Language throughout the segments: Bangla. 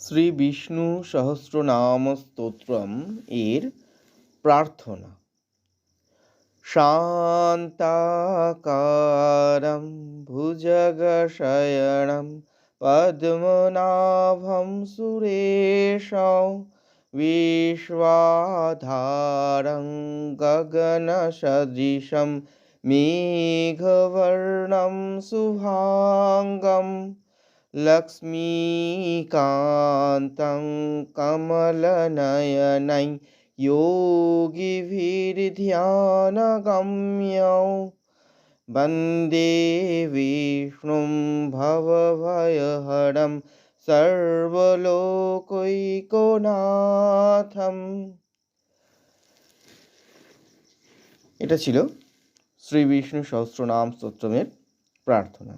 শ্রী বিষ্ণু সহস্রনাম স্তোত্রম এর প্রার্থনা শান্তাকারম ভুজগশয়নম পদ্মনাভম সুরেশং विश्वाधारं गगनसदृशं मेघवर्णं शुभाङ्गं लक्ष्मीकान्तं कमलनयनै योगिभिर्ध्यानगम्यौ वन्दे विष्णुं भवभयहरं সর্বলোকৈকনাথম এটা ছিল শ্রী বিষ্ণু সহস্রনাম স্তোত্রমের প্রার্থনা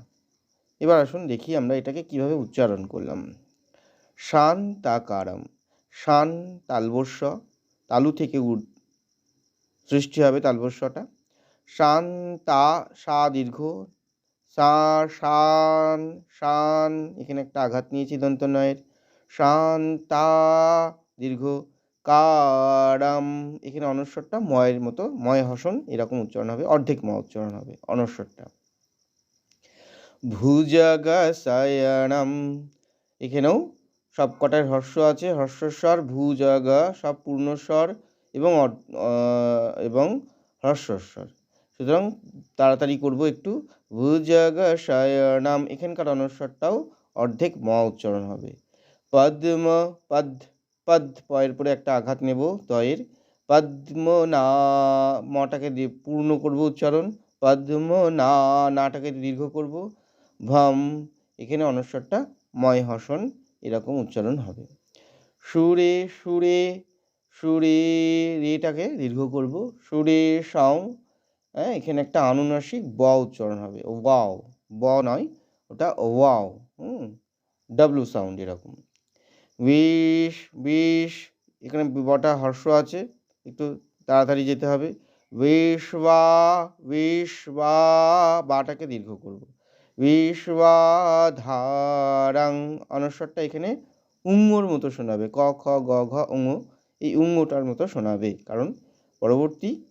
এবার আসুন দেখি আমরা এটাকে কীভাবে উচ্চারণ করলাম। শান তা তাকারম শান তালবস্য তালু থেকে সৃষ্টি হবে তালবস্যটা শান তা সা দীর্ঘ, সা শান শান, এখানে একটা আঘাত নিয়েছি দন্ত নয়ের শান তা দীর্ঘ, কারাম, এখানে অনস্বরটা ময়ের মতো, ময় হসন, এরকম উচ্চারণ হবে, অর্ধেক ম উচ্চারণ হবে অনস্বরটা ভুজগশয়নম এখানেও সব কটার হর্ষ আছে। হর্ষস্বর, ভুজগা, সব পূর্ণস্বর এবং এবং হর্ষস্বর। সুতরাং তাড়াতাড়ি করব একটু। ভুজগশয়নম এখানকার অনস্বরটাও অর্ধেক ম উচ্চারণ হবে। পদ্ম, পদ পদ, পয়ের পরে একটা আঘাত নেব দয়ের পদ্ম না, মটাকে পূর্ণ করব উচ্চারণ। পদ্ম না, নাটাকে দীর্ঘ করব। ভম, এখানে অনস্বরটা ময় হসন, এরকম উচ্চারণ হবে। সুরে সুরে সুরে রেটাকে দীর্ঘ করব। সুরে সাও হ্যাঁ এখানে একটা আনুনাসিক ব উচ্চারণ হবে। ওয়াও, ব নয়, ওটা ওয়াও, হুম ডাব্লু সাউন্ড এরকম। বিষ বিষ এখানে বটা হর্ষ আছে, একটু তাড়াতাড়ি যেতে হবে। বিশ্বা বিশ্বা বাটাকে দীর্ঘ করব। বিশ্বাধারাং অনস্বরটা এখানে উঙ্গর মতো শোনাবে। ক, খ, গ, ঘ, উঙ্গ। এই উঙ্গটার মতো শোনাবে। কারণ পরবর্তী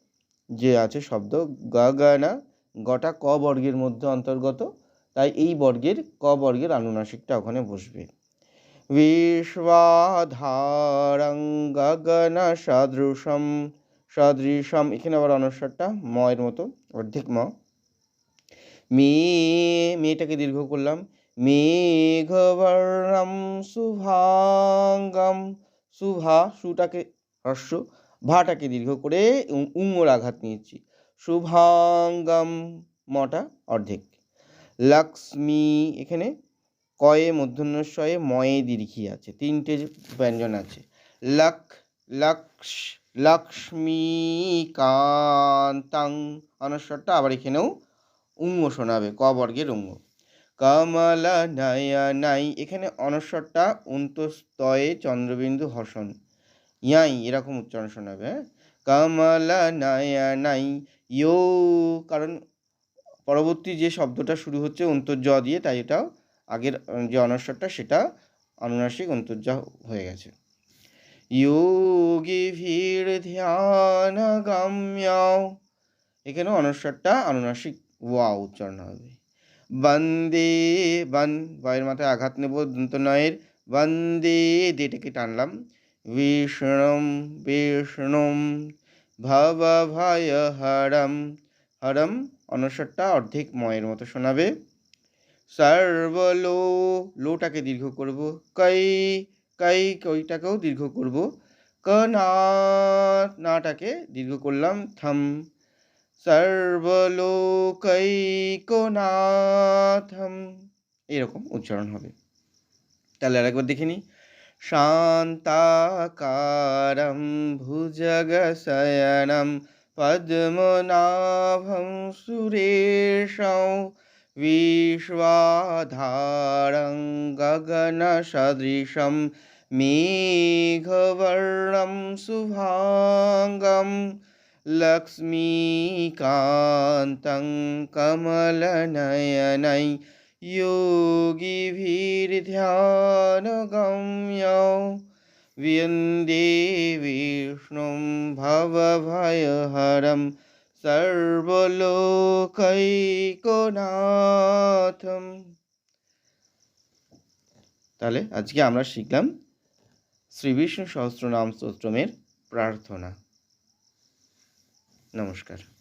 যে আছে শব্দ, গ গানা গটা ক বর্গের মধ্যে অন্তর্গত। তাই এই বর্গের ক বর্গের আনুনাসিকটা ওখানে বসবে। বিশ্বাধারং গগন সদৃশম। সদৃশম, এখানে আবার অনস্বরটা ময়ের মতো, অর্ধেক ম। মেয়ে মেয়েটাকে দীর্ঘ করলাম। মেঘবর্ণম শুভাঙ্গম। শুভা, সুটাকে হর্ষ, ভাটাকে দীর্ঘ করে উ- উঙ্গর আঘাত নিয়েছি। শুভাঙ্গম, মটা অর্ধেক। লক্ষ্মী এখানে কয়ে মূর্ধন্যস্বয়ে ময়ে দীর্ঘি আছে, তিনটে ব্যঞ্জন আছে। লক লক্ষ, লক্ষ্মীকান্তাং অনস্বরটা আবার এখানেও উঙ্গ শোনাবে ক বর্গের উঙ্গ কমল নয়নাই এখানে অনস্বরটা অন্তস্তয়ে চন্দ্রবিন্দু হসন ইয়াই, এরকম উচ্চারণ শোনাবে হ্যাঁ? কমল নয়নাই ইয়ো, কারণ পরবর্তী যে শব্দটা শুরু হচ্ছে অন্তর্য দিয়ে, তাই এটাও আগের যে অনস্বরটা সেটা অনুনাসিক অন্তর্য হয়ে গেছে। যোগী ভিড় ধ্যান গাম্যাও এখানে অনস্বরটা অনুনাসিক ওয়া উচ্চারণ হবে। বন্দে, বন বয়ের মাথায় আঘাত নেব, দন্ত নয়ের। বন্দে দেটাকে টানলাম। বিষ্ণুম বিষ্ণুম, ভব ভয় হরম। হরম অনস্বরটা অর্ধেক ময়ের মতো শোনাবে। সর্বলো লোটাকে দীর্ঘ করব। কাই কাই, কইটাকেও দীর্ঘ করব। ক, না, নাটাকে দীর্ঘ করলাম। থম সর্বলোকৈকনাথম এরকম উচ্চারণ হবে তাহলে আরেকবার দেখে নিই শান্তাকারম ভুজগশয়নম পদ্মনাভম সুরেশং विश्वाधारं गगनसदृशं मेघवर्णं शुभाङ्गं लक्ष्मीकान्तं कमलनयनै योगिभिर्ध्यानगम्यं वियन्दे विष्णुं भवभयहरं সর্বলোকৈকনাথম তাহলে আজকে আমরা শিখলাম শ্রী বিষ্ণু সহস্রনাম স্তোত্রমের প্রার্থনা নমস্কার